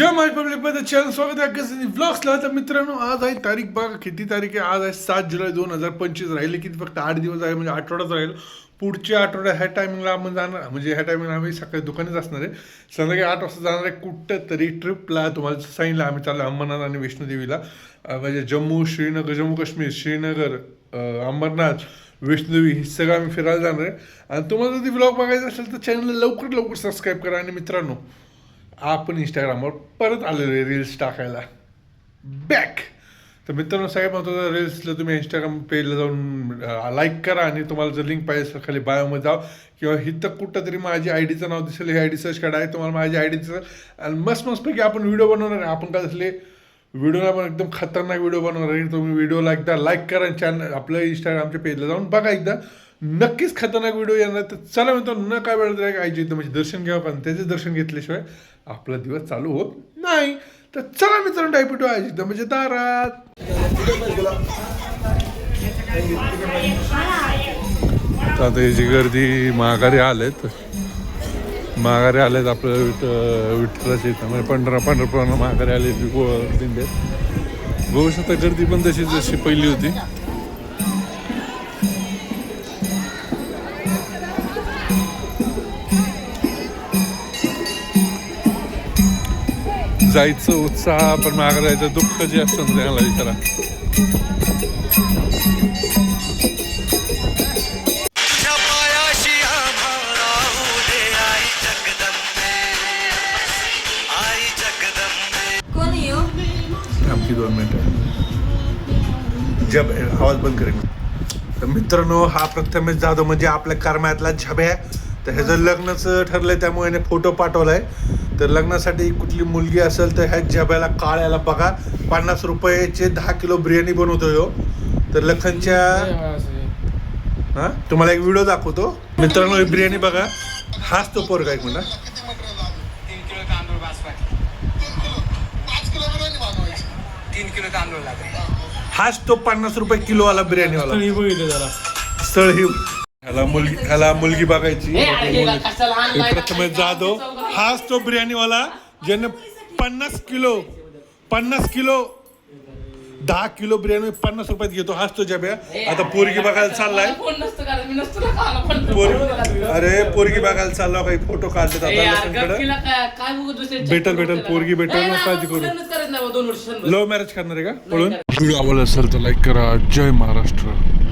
माझं चॅनल स्वागत आहे कसं ब्लॉग्सला तर मित्रांनो आज आहे तारीख बघा किती तारीख आहे? आज आहे सात जुलै दोन हजार पंचवीस. राहिले किती? फक्त आठ दिवस आहे म्हणजे आठवडाच राहील. पुढच्या आठवड्यात ह्या टायमिंगला आपण जाणार. म्हणजे ह्या टायमिंगला आम्ही सकाळी दुकानीच असणार आहे. संध्याकाळी आठ वाजता जाणार आहे कुठं तरी ट्रिपला तुम्हाला सांगितलं आम्ही चाललो अंबरनाथ आणि वैष्णोदेवीला. म्हणजे जम्मू श्रीनगर जम्मू काश्मीर श्रीनगर अंबरनाथ वैष्णोदेवी हे सगळं आम्ही फिरायला जाणार आहे. आणि तुम्हाला जर ब्लॉग बघायचा असेल तर चॅनलला लवकर लवकर सबस्क्राईब करा. आणि मित्रांनो आपण इंस्टाग्रामवर परत आलेलो आहे रील्स टाकायला. बॅक तर मित्रांनो सगळ्यात महत्त्वाचं रील्सला तुम्ही इंस्टाग्राम पेजला जाऊन लाईक करा आणि तुम्हाला जर लिंक पाहिजे असेल खाली बायोमध्ये जाव किंवा हिथं कुठं तरी माझी आय डीचं नाव दिसेल हे आय डी सर्च करा. आहे तुम्हाला माझी आय डी दिसेल आणि मस्त मस्तपैकी आपण व्हिडिओ बनवणार आहे. आपण काय असले व्हिडिओला पण एकदम खतरनाक व्हिडिओ बनवणार आहे. तुम्ही व्हिडिओला एकदा लाईक करा चॅनल आपलं इंस्टाग्रामच्या पेजला जाऊन बघा एकदा. नक्कीच खतरनाक व्हिडिओ येणार तर चला म्हणतो न काय वेळ काय एकदम म्हणजे दर्शन घ्यावं कारण त्याचे दर्शन घेतल्याशिवाय आपला दिवस चालू होत नाही. तर चला मित्रांनो डायपिटो आयची म्हणजे दारात. आता याची गर्दी माघारी आलेत माघारी आलेत आपलं विठ विठ्ठलाचे म्हणजे पंढरा पंढरपुराला माघारी आले दिंड्यात बघू शकता गर्दी पण तशी जशी पहिली होती. जायचं उत्साह पण मागं जायचं दुःख जे असतं त्याला विचारा. आमची दोन मिनटं. जब आवाज बंद करेन. तर मित्रांनो हा प्रथमेश जाधव म्हणजे आपल्या कर्मातला झब्या तर ह्याचं लग्नाचं ठरलंय त्यामुळे याने फोटो पाठवलाय. तर लग्नासाठी कुठली मुलगी असेल तर ह्या झब्याला काळ्याला बघा. पन्नास रुपयाचे दहा किलो बिर्याणी बनवतो हो. तर लखनच्या हा? तुम्हाला एक व्हिडिओ दाखवतो. मित्रांनो बिर्याणी बघा. हाच तो पोरगा एक म्हणा तीन किलो तांदूळ बासमती तीन किलो तांदूळ लागेल. हाच तो पन्नास रुपये किलोवाला बिर्याणीवाला. बघितलं जरा. स्थळ. ही ह्याला मुलगी ह्याला मुलगी बघायची. हे प्रथमेश जाधव. हाच तो बिर्याणीवाला ज्याने पन्नास किलो पन्नास किलो दहा किलो बिर्याणी पन्नास रुपयात घेतो. हाच तो जब्या आता पोरगी बघायला चाललाय. फोन नसतो कारण मी नसतो ना खाला पण पोरगी अरे पोरगी बघायला चाललो काही फोटो काढतात ए आता यार, लसणकडे. गपकीला काय काय बघू दुसरे भेटल, भेटल, पोरगी भेटल, मग काळजी करू. दोन वर्ष लव्ह मॅरेज करणार आहे का? पळून व्हिडिओ आवडला असेल तर लाईक करा. जय महाराष्ट्र.